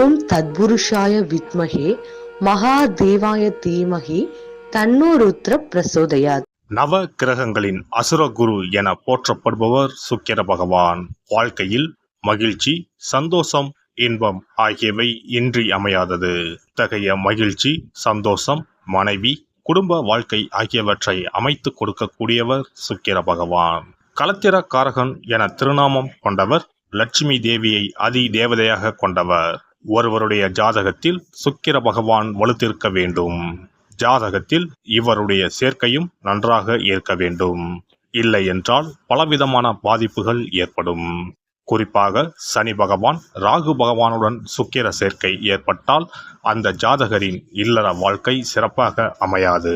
ஓம் தத்புருஷாய வித்மகே மகாதேவாய தீமகி தன்னோருத்ர பிரசோதயாத். நவ கிரகங்களின் அசுர குரு என போற்றப்படுபவர் சுக்கிர பகவான். வாழ்க்கையில் மகிழ்ச்சி சந்தோஷம் இன்பம் ஆகியவை இன்றி அமையாதது. இத்தகைய மகிழ்ச்சி சந்தோஷம் மனைவி குடும்ப வாழ்க்கை ஆகியவற்றை அமைத்து கொடுக்கக்கூடியவர் சுக்கிர பகவான். கலத்திர காரகன் என திருநாமம் கொண்டவர் லட்சுமி தேவியை அதி தேவதையாக கொண்டவர். ஒருவருடைய ஜாதகத்தில் சுக்கிர பகவான் வலுத்திருக்க வேண்டும். ஜாதகத்தில் இவருடைய சேர்க்கையும் நன்றாக ஏற்க வேண்டும். இல்லை என்றால் பலவிதமான பாதிப்புகள் ஏற்படும். குறிப்பாக சனி பகவான் ராகு பகவானுடன் சுக்கிர சேர்க்கை ஏற்பட்டால் அந்த ஜாதகரின் இல்லற வாழ்க்கை சிறப்பாக அமையாது.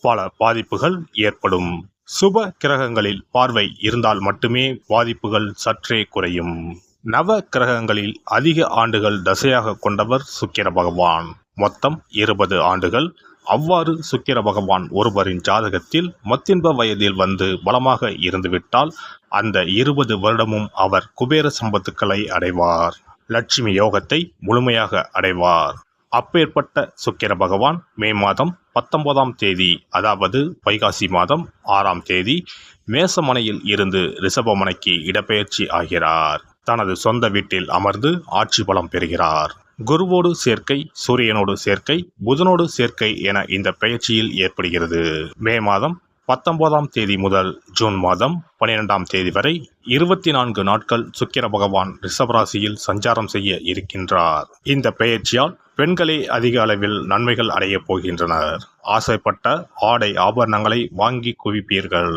பல பாதிப்புகள் ஏற்படும். சுப கிரகங்களில் பார்வை இருந்தால் மட்டுமே பாதிப்புகள் சற்றே குறையும். நவ கிரகங்களில் அதிக ஆண்டுகள் தசையாக கொண்டவர் சுக்கிர பகவான். மொத்தம் இருபது ஆண்டுகள். அவ்வாறு சுக்கிர பகவான் ஒருவரின் ஜாதகத்தில் மத்தின்ப வயதில் வந்து பலமாக இருந்துவிட்டால் அந்த இருபது வருடமும் அவர் குபேர சம்பத்துக்களை அடைவார். லட்சுமி யோகத்தை முழுமையாக அடைவார். அப்பேற்பட்ட சுக்கிர பகவான் மே மாதம் பத்தொன்பதாம் தேதி அதாவது வைகாசி மாதம் ஆறாம் தேதி மேசமனையில் இருந்து ரிஷபமனைக்கு இடப்பெயர்ச்சி ஆகிறார். தனது சொந்த வீட்டில் அமர்ந்து ஆட்சி பலம் பெறுகிறார். குருவோடு சேர்க்கை சூரியனோடு சேர்க்கை புதனோடு சேர்க்கை என இந்த பெயர்ச்சியில் ஏற்படுகிறது. மே மாதம் பத்தொன்பதாம் தேதி முதல் ஜூன் மாதம் பனிரெண்டாம் தேதி வரை இருபத்தி நான்கு நாட்கள் சுக்கிர பகவான் ரிஷபராசியில் சஞ்சாரம் செய்ய இருக்கின்றார். இந்த பெயர்ச்சியால் பெண்களே அதிக அளவில் நன்மைகள் அடையப் போகின்றனர். ஆசைப்பட்ட ஆடை ஆபரணங்களை வாங்கி குவிப்பீர்கள்.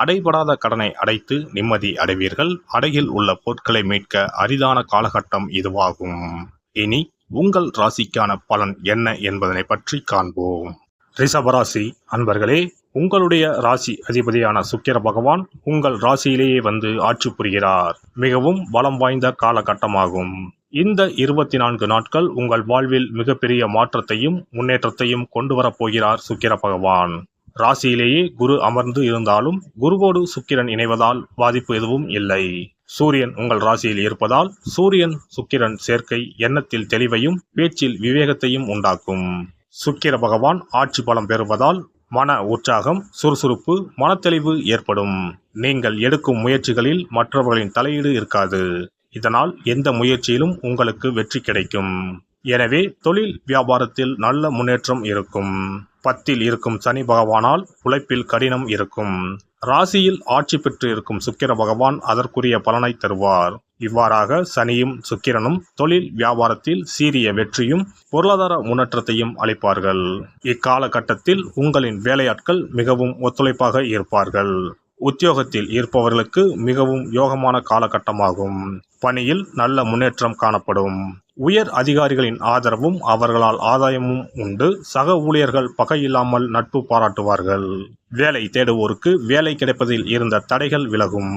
அடைபடாத கடனை அடைத்து நிம்மதி அடைவீர்கள். அடையில் உள்ள பொருட்களை மீட்க அரிதான காலகட்டம் இதுவாகும். இனி உங்கள் ராசிக்கான பலன் என்ன என்பதனை பற்றி காண்போம். ரிஷபராசி அன்பர்களே உங்களுடைய ராசி அதிபதியான சுக்கிர பகவான் உங்கள் ராசியிலேயே வந்து ஆட்சி புரிகிறார். மிகவும் பலம் வாய்ந்த காலகட்டமாகும். இந்த இருபத்தி நான்கு நாட்கள் உங்கள் வாழ்வில் மிகப்பெரிய மாற்றத்தையும் முன்னேற்றத்தையும் கொண்டு வரப் போகிறார் சுக்கிர பகவான். ராசியிலேயே குரு அமர்ந்து இருந்தாலும் குருவோடு சுக்கிரன் இணைவதால் பாதிப்பு எதுவும் இல்லை. சூரியன் உங்கள் ராசியில் இருப்பதால் சூரியன் சுக்கிரன் சேர்க்கை எண்ணத்தில் தெளிவையும் பேச்சில் விவேகத்தையும் உண்டாக்கும். சுக்கிர பகவான் ஆட்சி பலம் பெறுவதால் மன உற்சாகம் சுறுசுறுப்பு மனத்தெளிவு ஏற்படும். நீங்கள் எடுக்கும் முயற்சிகளில் மற்றவர்களின் தலையீடு இருக்காது. இதனால் எந்த முயற்சியிலும் உங்களுக்கு வெற்றி கிடைக்கும். எனவே தொழில் வியாபாரத்தில் நல்ல முன்னேற்றம் இருக்கும். பத்தில் இருக்கும் சனி பகவானால் உழைப்பில் கடினம் இருக்கும். ராசியில் ஆட்சி பெற்று இருக்கும் சுக்கிர பகவான் அதற்குரிய பலனை தருவார். இவ்வாறாக சனியும் சுக்கிரனும் தொழில் வியாபாரத்தில் சீரிய வெற்றியும் பொருளாதார முன்னேற்றத்தையும் அளிப்பார்கள். இக்காலகட்டத்தில் உங்களின் வேலையாட்கள் மிகவும் ஒத்துழைப்பாக இருப்பார்கள். உத்தியோகத்தில் இருப்பவர்களுக்கு மிகவும் யோகமான காலகட்டமாகும். பணியில் நல்ல முன்னேற்றம் காணப்படும். உயர் அதிகாரிகளின் ஆதரவும் அவர்களால் ஆதாயமும் உண்டு. சக ஊழியர்கள் பகையில்லாமல் நட்பு பாராட்டுவார்கள். வேலை தேடுவோருக்கு வேலை கிடைப்பதில் இருந்த தடைகள் விலகும்.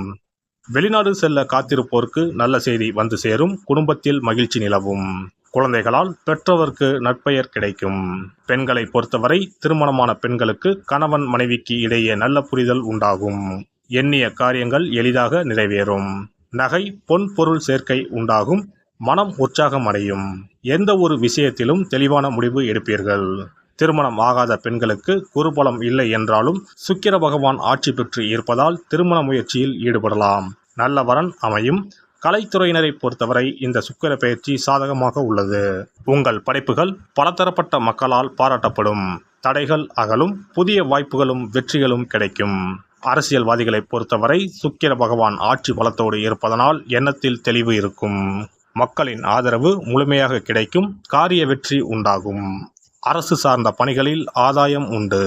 வெளிநாடு செல்ல காத்திருப்போருக்கு நல்ல செய்தி வந்து சேரும். குடும்பத்தில் மகிழ்ச்சி நிலவும். குழந்தைகளால் பெற்றவர்க்கு நற்பெயர் கிடைக்கும். பெண்களை பொறுத்தவரை திருமணமான பெண்களுக்கு கணவன் மனைவிக்கு இடையே நல்ல புரிதல் உண்டாகும். எண்ணிய காரியங்கள் எளிதாக நிறைவேறும். நகை பொன் பொருள் சேர்க்கை உண்டாகும். மனம் உற்சாகம் அடையும் எந்த ஒரு விஷயத்திலும் தெளிவான முடிவு எடுப்பீர்கள். திருமணம் ஆகாத பெண்களுக்கு குருபலம் இல்லை என்றாலும் சுக்கிர பகவான் ஆட்சி பெற்று இருப்பதால் திருமண முயற்சியில் ஈடுபடலாம். நல்ல வரன் அமையும். கலைத்துறையினரை பொறுத்தவரை இந்த சுக்கிர பயிற்சி சாதகமாக உள்ளது. உங்கள் படைப்புகள் பலதரப்பட்ட மக்களால் பாராட்டப்படும். தடைகள் அகலும் புதிய வாய்ப்புகளும் வெற்றிகளும் கிடைக்கும். அரசியல்வாதிகளை பொறுத்தவரை சுக்கிர பகவான் ஆட்சி பலத்தோடு இருப்பதனால் எண்ணத்தில் தெளிவு இருக்கும். மக்களின் ஆதரவு முழுமையாக கிடைக்கும். காரிய வெற்றி உண்டாகும். அரசு சார்ந்த பணிகளில் ஆதாயம் உண்டு.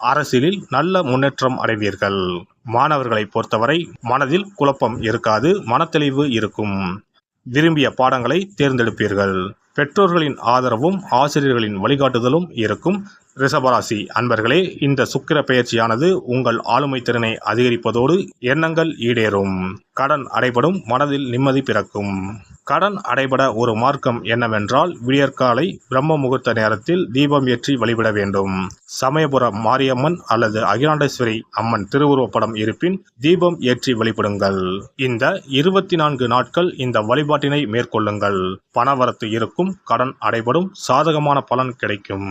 அரசியலில் நல்ல முன்னேற்றம் அடைவீர்கள். மாணவர்களை பொறுத்தவரை மனதில் குழப்பம் இருக்காது மனத்தெளிவு இருக்கும். விரும்பிய பாடங்களை தேர்ந்தெடுப்பீர்கள். பெற்றோர்களின் ஆதரவும் ஆசிரியர்களின் வழிகாட்டுதலும் இருக்கும். ரிஷபராசி அன்பர்களே இந்த சுக்கிர பெயர்ச்சியானது உங்கள் ஆளுமை திறனை அதிகரிப்பதோடு எண்ணங்கள் ஈடேறும். கடன் அடைபடும் மனதில் நிம்மதி பிறக்கும். கடன் அடைபட ஒரு மார்க்கம் என்னவென்றால் விடியற்காலை பிரம்ம முகூர்த்த நேரத்தில் தீபம் ஏற்றி வழிபட வேண்டும். சமயபுரம் மாரியம்மன் அல்லது அகிலாண்டேஸ்வரி அம்மன் திருவுருவப்படம் இருப்பின் தீபம் ஏற்றி வழிபடுங்கள். இந்த இருபத்தி நான்கு நாட்கள் இந்த வழிபாட்டினை மேற்கொள்ளுங்கள். பணவரத்து இருக்கும் கடன் அடைபடும் சாதகமான பலன் கிடைக்கும்.